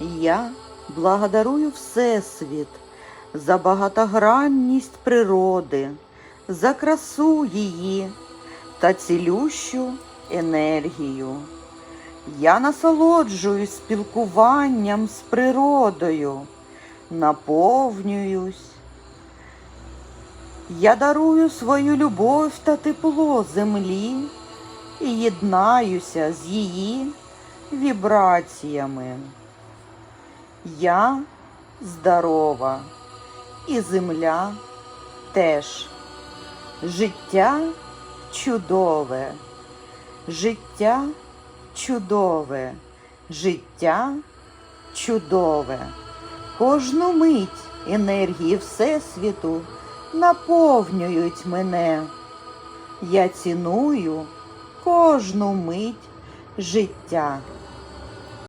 Я благодарую Всесвіт за багатогранність природи, за красу її та цілющу енергію. Я насолоджуюсь спілкуванням з природою, наповнююсь. Я дарую свою любов та тепло землі і єднаюся з її вібраціями. Я здорова, і земля теж. Життя чудове, життя чудове, життя чудове. Кожну мить енергії Всесвіту наповнюють мене. Я ціную кожну мить життя.